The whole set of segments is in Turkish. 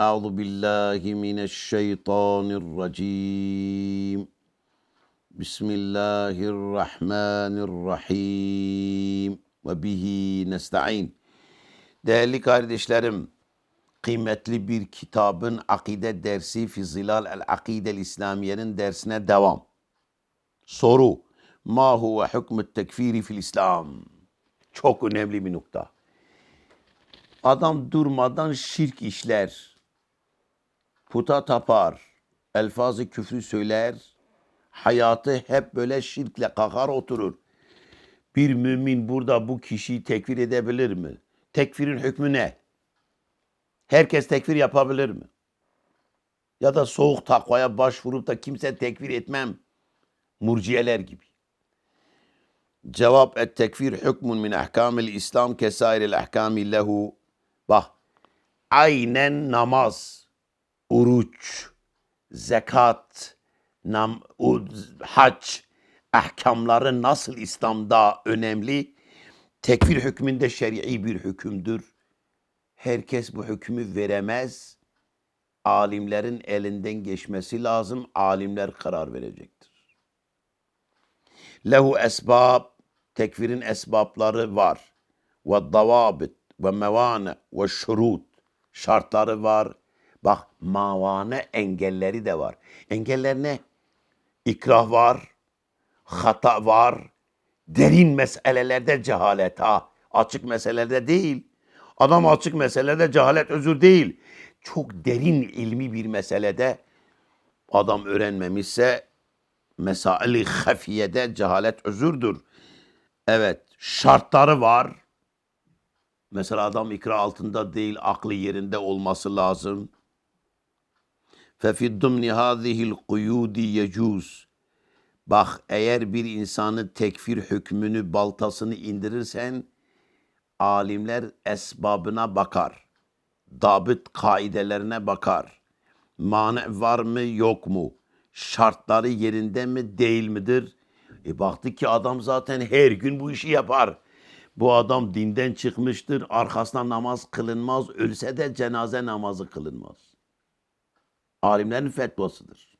أعوذ بالله من الشيطان الرجيم بسم الله الرحمن الرحيم وبه نستعين Değerli kardeşlerim, kıymetli bir kitabın akide dersi Fizilal el-Akidel İslamiye'nin dersine devam. Soru, ma huve hükmü tekfiri fil İslam? Çok önemli bir nokta. Adam durmadan şirk işler, puta tapar, elfazı küfrü söyler, hayatı hep böyle şirkle kakar oturur. Bir mümin burada bu kişiyi tekfir edebilir mi? Tekfirin hükmü ne? Herkes tekfir yapabilir mi? Ya da soğuk takvaya başvurup da kimse tekfir etmem. Murciyeler gibi. Cevap et tekfir hükmün min ahkamil İslam kesairil ahkami lehu. Bak aynen namaz, oruç, zekat, nam, hac ahkamları nasıl İslam'da önemli? Tekfir hükmünde şer'i bir hükümdür. Herkes bu hükmü veremez. Alimlerin elinden geçmesi lazım. Alimler karar verecektir. Lehu esbab, tekfirin esbabları var. Ve davabit ve mevane ve şurut. Şartları var. Bak mavane engelleri de var. Engeller ne? İkrah var, hata var, derin meselelerde cehalet ha. Açık meselelerde değil. Adam açık meselede cehalet özür değil. Çok derin ilmi bir meselede adam öğrenmemişse mesaili hafiyede cehalet özürdür. Evet şartları var. Mesela adam ikra altında değil aklı yerinde olması lazım. Fefi dumni hâzihil kuyudi yecûz. Bak eğer bir insanı tekfir hükmünü baltasını indirirsen alimler esbabına bakar. Dabıt kaidelerine bakar. Mane var mı yok mu? Şartları yerinde mi değil midir? E baktı ki adam zaten her gün bu işi yapar. Bu adam dinden çıkmıştır. Arkasına namaz kılınmaz. Ölse de cenaze namazı kılınmaz. Alimlerin fetvasıdır.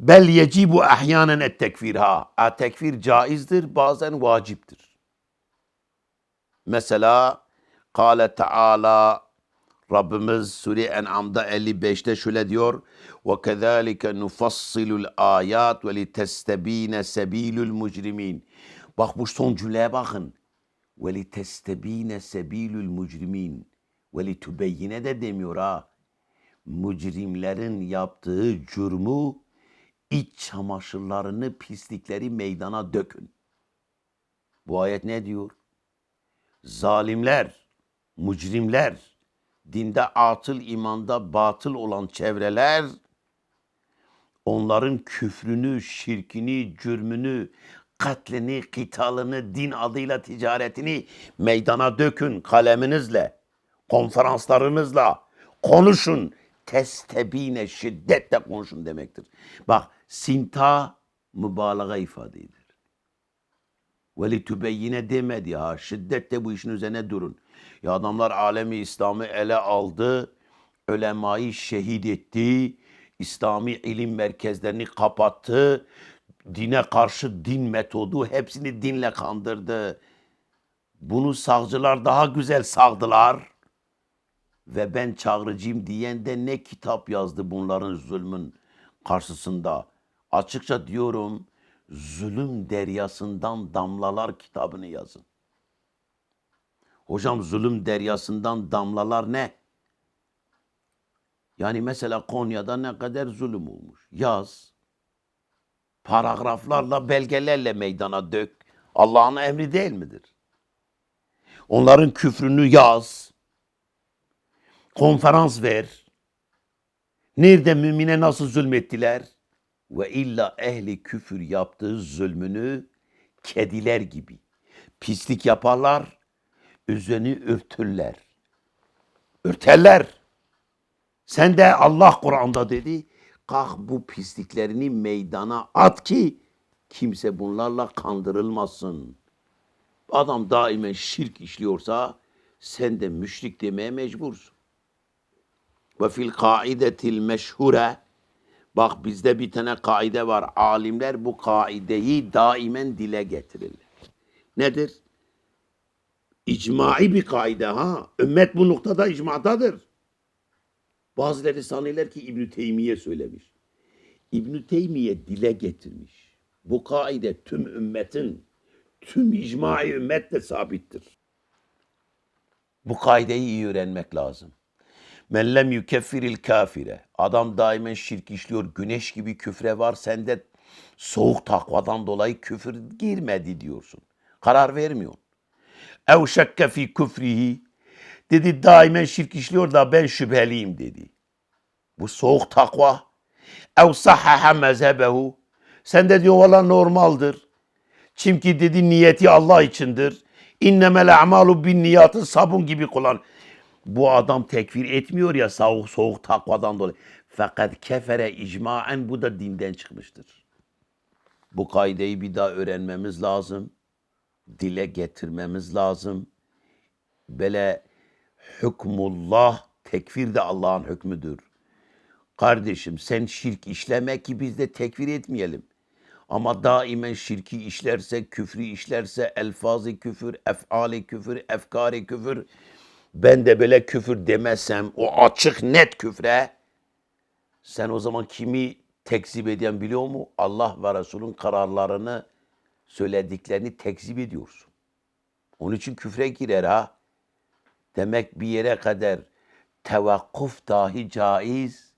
Bel yecibu ahyanen et tekfir ha. A tekfir caizdir, bazen vaciptir. Mesela Kale Teala Rabbimiz Sure En'am'da 55'te şöyle diyor. Ve kezalike nufassilul ayat ve litestebine sebilul mucrimin. Bak bu son cümleye bakın. Ve litestebine sebilul mucrimin. Ve litubeyyine de demiyor ha. Mücrimlerin yaptığı cürmü iç çamaşırlarını, pislikleri meydana dökün. Bu ayet ne diyor? zalimler, mücrimler, dinde atıl imanda batıl olan çevreler onların küfrünü, şirkini, cürmünü, katlini, kitalını, din adıyla ticaretini meydana dökün kaleminizle, konferanslarınızla, konuşun. Testebine şiddetle konuşun demektir. Bak sinta mübalağa ifadedir. Veli tübeyyine demedi ha. Şiddetle bu işin üzerine durun. Ya adamlar alemi İslam'ı ele aldı. Ölemayı şehit etti. İslami ilim merkezlerini kapattı. Dine karşı din metodu hepsini dinle kandırdı. Bunu sağcılar daha güzel sağdılar. Ve ben çağrıcıyım diyen de ne kitap yazdı bunların zulmün karşısında. Açıkça diyorum zulüm deryasından damlalar kitabını yazın. Hocam zulüm deryasından damlalar ne? Yani mesela Konya'da ne kadar zulüm olmuş. Yaz. Paragraflarla, belgelerle meydana dök. Allah'ın emri değil midir? Onların küfrünü yaz. Konferans ver. Nerede mümine nasıl zulmettiler? Ve illa ehli küfür yaptığı zulmünü kediler gibi pislik yaparlar, üzerini örtürler. Örterler. Sen de Allah Kur'an'da dedi, kalk bu pisliklerini meydana at ki kimse bunlarla kandırılmasın. Adam daimen şirk işliyorsa sen de müşrik demeye mecbursun. Ve fil kaidetil meşhure bak bizde bir tane kaide var. Alimler bu kaideyi daimen dile getirirler. Nedir? İcmai bir kaide ha. Ümmet bu noktada icmadadır. Bazıları sanıyorlar ki İbn Teymiye söylemiş. İbn Teymiye dile getirmiş. Bu kaide tüm ümmetin, tüm icmai ümmetle sabittir. Bu kaideyi iyi öğrenmek lazım. Men lem yukeffiril kafire. Adam daimen şirk işliyor. Güneş gibi küfre var. Sende soğuk takvadan dolayı küfür girmedi diyorsun. Karar vermiyorsun. Ev şekke fi küfrihi. Dedi daimen şirk işliyor da ben şüpheliyim dedi. Bu soğuk takva. Ev sahhaha mezhebehu. Sen de diyor valla normaldir. Çünkü dedi niyeti Allah içindir. İnnemel a'malu bin niyatı sabun gibi kullan. Bu adam tekfir etmiyor ya soğuk soğuk takvadan dolayı. Fakat kefere icmaen bu da dinden çıkmıştır. Bu kaideyi bir daha öğrenmemiz lazım. Dile getirmemiz lazım. Böyle hükmullah tekfir de Allah'ın hükmüdür. Kardeşim sen şirk işleme ki biz de tekfir etmeyelim. Ama daimen şirki işlerse, küfrü işlerse, elfazı küfür, efali küfür, efkari küfür, ben de böyle küfür demezsem, o açık net küfre, sen o zaman kimi tekzip eden biliyor mu? Allah ve Resul'ün kararlarını, söylediklerini tekzip ediyorsun. Onun için küfre girer ha. Demek bir yere kadar tevakkuf dahi caiz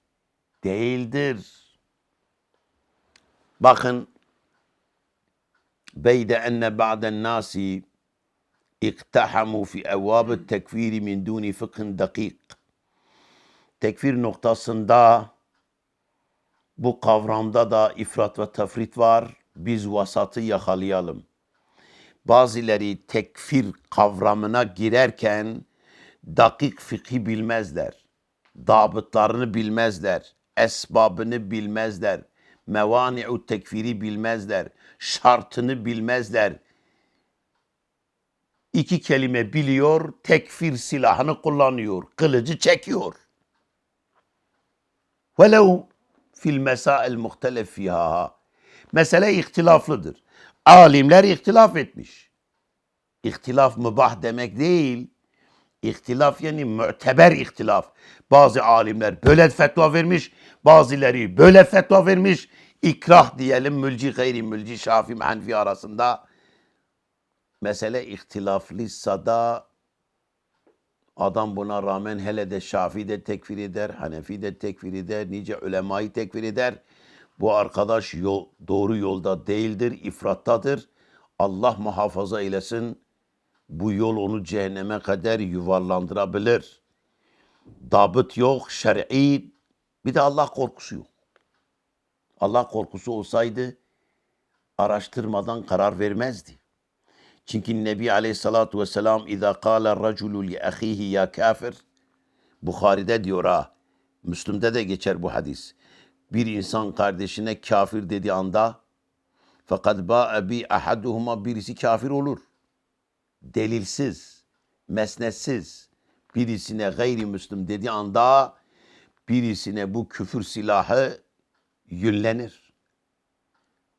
değildir. Bakın beyde enne ba'den nasi iktahamu fi evvabı tekfiri min duni fıkhın dakik. Tekfir noktasında bu kavramda da ifrat ve tefrit var. Biz vasatı yakalayalım. Bazıları tekfir kavramına girerken dakik fıkhi bilmezler. Dabıtlarını bilmezler. Esbabını bilmezler. Mevani'u tekfiri bilmezler. Şartını bilmezler. İki kelime biliyor, tekfir silahını kullanıyor. Kılıcı çekiyor. Velev fil mesail muhtelef fiha. Mesele ihtilaflıdır. Alimler ihtilaf etmiş. İhtilaf mübah demek değil. İhtilaf yani müteber ihtilaf. Bazı alimler böyle fetva vermiş, bazıları böyle fetva vermiş. İkrah diyelim mülci gayri mülci şafi menfi arasında. Mesele ihtilaflıysa da adam buna rağmen hele de Şafii de tekfir eder, Hanefi de tekfir eder, nice ulemayı tekfir eder. Bu arkadaş yol, doğru yolda değildir, ifrattadır. Allah muhafaza eylesin. Bu yol onu cehenneme kadar yuvarlandırabilir. Dabıt yok, şer'i bir de Allah korkusu yok. Allah korkusu olsaydı araştırmadan karar vermezdi. Çünkü Nebi Aleyhissalatu vesselam İza kâle raculu li ahihi ya kafir Bukhari'de diyor ha. Müslüm'de de geçer bu hadis. Bir insan kardeşine kafir dediği anda fakat ba'e bi ahaduhuma birisi kafir olur. Delilsiz, mesnetsiz birisine gayrimüslim dediği anda birisine bu küfür silahı yünlenir.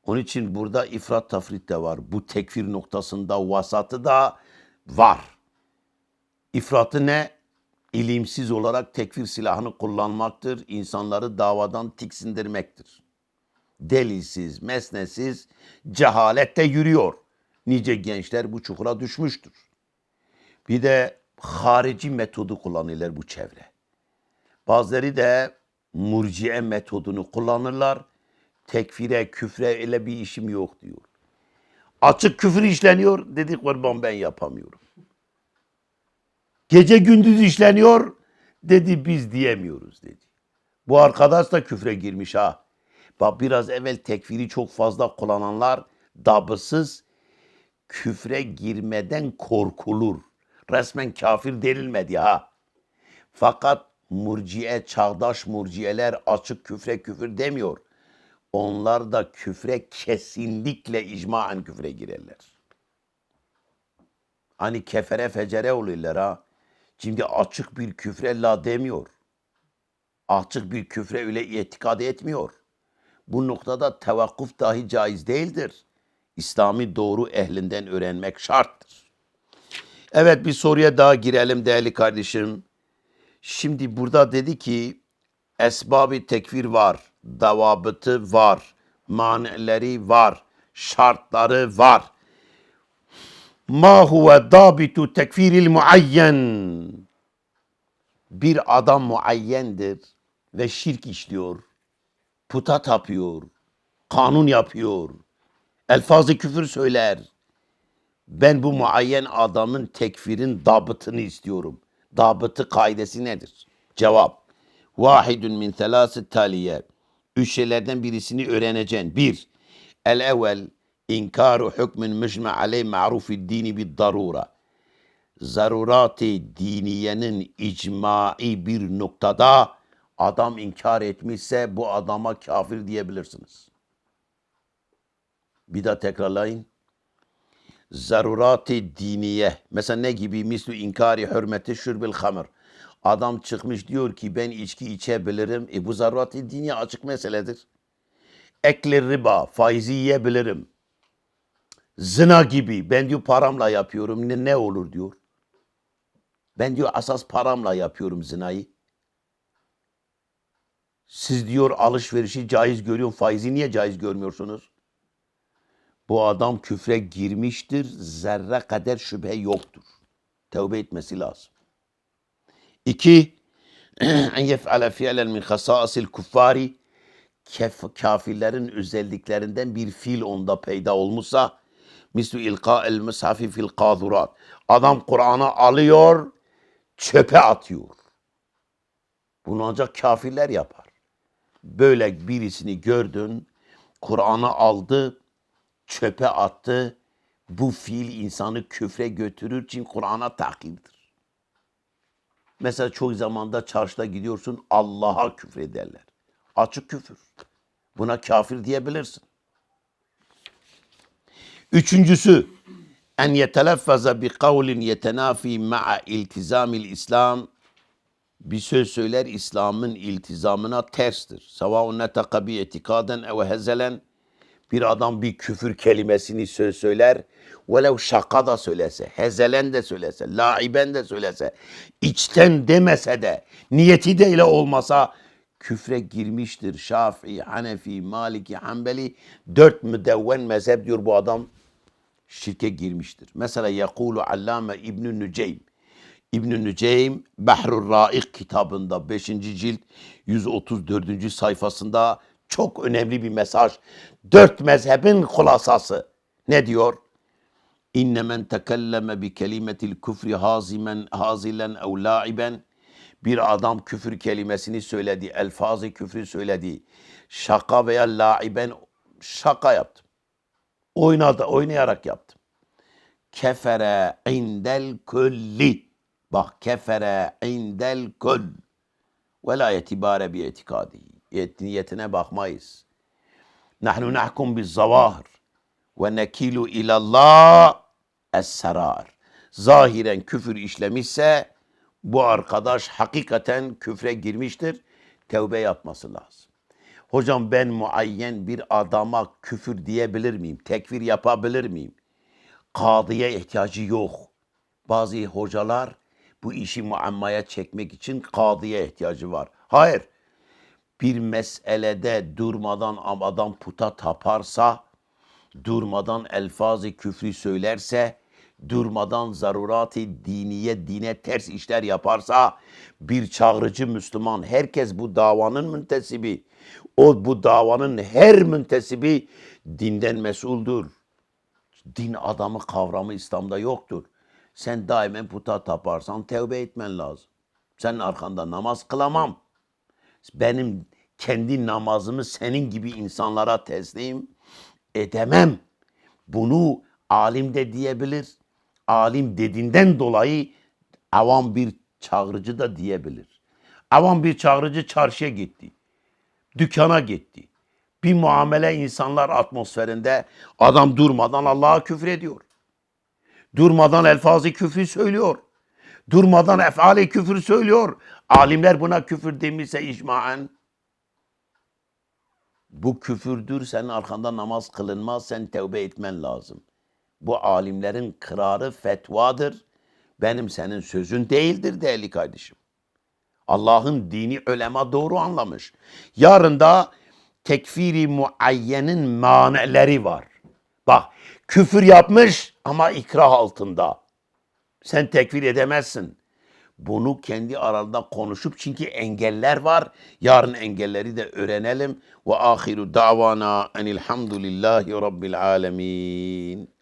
Onun için burada ifrat tafrit de var. Bu tekfir noktasında vasatı da var. İfratı ne? İlimsiz olarak tekfir silahını kullanmaktır. İnsanları davadan tiksindirmektir. Delilsiz, mesnesiz, cehalette yürüyor. Nice gençler bu çukura düşmüştür. Bir de harici metodu kullanırlar bu çevre. Bazıları da murciye metodunu kullanırlar tekfire, küfre öyle bir işim yok diyor. Açık küfür işleniyor. Dedi kurban ben yapamıyorum. Gece gündüz işleniyor. Dedi biz diyemiyoruz dedi. Bu arkadaş da küfre girmiş ha. Bak biraz evvel tekfiri çok fazla kullananlar dabısız küfre girmeden korkulur. Resmen kafir denilmedi ha. Fakat murciye, çağdaş murciyeler açık küfre küfür demiyor onlar da küfre kesinlikle icmaen küfre girerler. Hani kefere fecere oluyorlar ha. Şimdi açık bir küfre la demiyor. Açık bir küfre öyle itikad etmiyor. Bu noktada tevakkuf dahi caiz değildir. İslami doğru ehlinden öğrenmek şarttır. Evet bir soruya daha girelim değerli kardeşim. Şimdi burada dedi ki esbabı tekfir var, davabıtı var, manileri var, şartları var. Ma huve dabitu tekfiril muayyen. Bir adam muayyendir ve şirk işliyor, puta tapıyor, kanun yapıyor, elfazı küfür söyler. Ben bu muayyen adamın tekfirin dabıtını istiyorum. Dabıtı kaidesi nedir? Cevap. Vahidun min thelâsı taliye. Üç şeylerden birisini öğreneceksin. Bir, el evvel inkaru hükmün mücme aleyh ma'rufi dini bid darura. Zarurat-ı diniyenin icmai bir noktada adam inkar etmişse bu adama kafir diyebilirsiniz. Bir daha tekrarlayın zarurat-ı diniye. Mesela ne gibi? Mislu inkari hürmeti şürbil hamr. Adam çıkmış diyor ki ben içki içebilirim. E bu zarurat-ı diniye açık meseledir. Ekli riba, faizi yiyebilirim. Zina gibi ben diyor paramla yapıyorum. Ne, ne olur diyor. Ben diyor asas paramla yapıyorum zinayı. Siz diyor alışverişi caiz görüyor, faizi niye caiz görmüyorsunuz? Bu adam küfre girmiştir. Zerre kadar şüphe yoktur. Tevbe etmesi lazım. İki, en yef'ale fi'len min hasaisil kuffari kafirlerin özelliklerinden bir fiil onda peyda olmuşsa mislu ilka el mushafi fil kazurat. Adam Kur'an'ı alıyor, çöpe atıyor. Bunu ancak kafirler yapar. Böyle birisini gördün, Kur'an'ı aldı, çöpe attı. Bu fiil insanı küfre götürür için Kur'an'a takiptir. Mesela çok zamanda çarşıda gidiyorsun Allah'a küfrederler. Açık küfür. Buna kafir diyebilirsin. Üçüncüsü en yeteleffaza bi kavlin yetenafi ma'a iltizamil İslam bir söz söyler İslam'ın iltizamına terstir. Savaun netaka bi etikaden ev hezelen bir adam bir küfür kelimesini söz söyler. Velev şaka da söylese, hezelen de söylese, laiben de söylese, içten demese de, niyeti de ile olmasa küfre girmiştir. Şafii, Hanefi, Maliki, Hanbeli dört müdevven mezhep diyor bu adam şirke girmiştir. Mesela yakulu allame İbn-i Nüceym. İbn-i Nüceym Behrur Raik kitabında 5. cilt 134. sayfasında çok önemli bir mesaj. Dört mezhebin hulasası. Ne diyor? İnne men tekelleme bi kelimetil küfri hazimen hazilen ev laiben bir adam küfür kelimesini söyledi, elfazı küfrü söyledi. Şaka veya laiben şaka yaptım. Oynadı, oynayarak yaptım. Kefere indel külli. Bak kefere indel kül. Ve la yetibare bi etikadihi niyetine bakmayız. Nahnu nahkum biz zavahir ve nekilu ilallah es-sarar. Zahiren küfür işlemişse bu arkadaş hakikaten küfre girmiştir. Tevbe yapması lazım. Hocam ben muayyen bir adama küfür diyebilir miyim? Tekfir yapabilir miyim? Kadıya ihtiyacı yok. Bazı hocalar bu işi muammaya çekmek için kadıya ihtiyacı var. Hayır bir meselede durmadan adam puta taparsa, durmadan elfazı küfrü söylerse, durmadan zarurat-ı diniye, dine ters işler yaparsa, bir çağrıcı Müslüman, herkes bu davanın müntesibi, o bu davanın her müntesibi dinden mesuldür. Din adamı kavramı İslam'da yoktur. Sen daimen puta taparsan tevbe etmen lazım. Senin arkanda namaz kılamam benim kendi namazımı senin gibi insanlara teslim edemem. Bunu alim de diyebilir. Alim dediğinden dolayı avam bir çağrıcı da diyebilir. Avam bir çağrıcı çarşıya gitti. Dükkana gitti. Bir muamele insanlar atmosferinde adam durmadan Allah'a küfür ediyor. Durmadan elfazı küfür söylüyor. Durmadan efali küfür söylüyor. Alimler buna küfür demişse icmaen. Bu küfürdür. Senin arkanda namaz kılınmaz. Sen tevbe etmen lazım. Bu alimlerin kırarı fetvadır. Benim senin sözün değildir değerli kardeşim. Allah'ın dini ölema doğru anlamış. Yarın da tekfiri muayyenin maneleri var. Bak küfür yapmış ama ikrah altında. Sen tekfir edemezsin. Bunu kendi aralarında konuşup çünkü engeller var. Yarın engelleri de öğrenelim. Ve ahiru davana enilhamdülillahi rabbil alemin.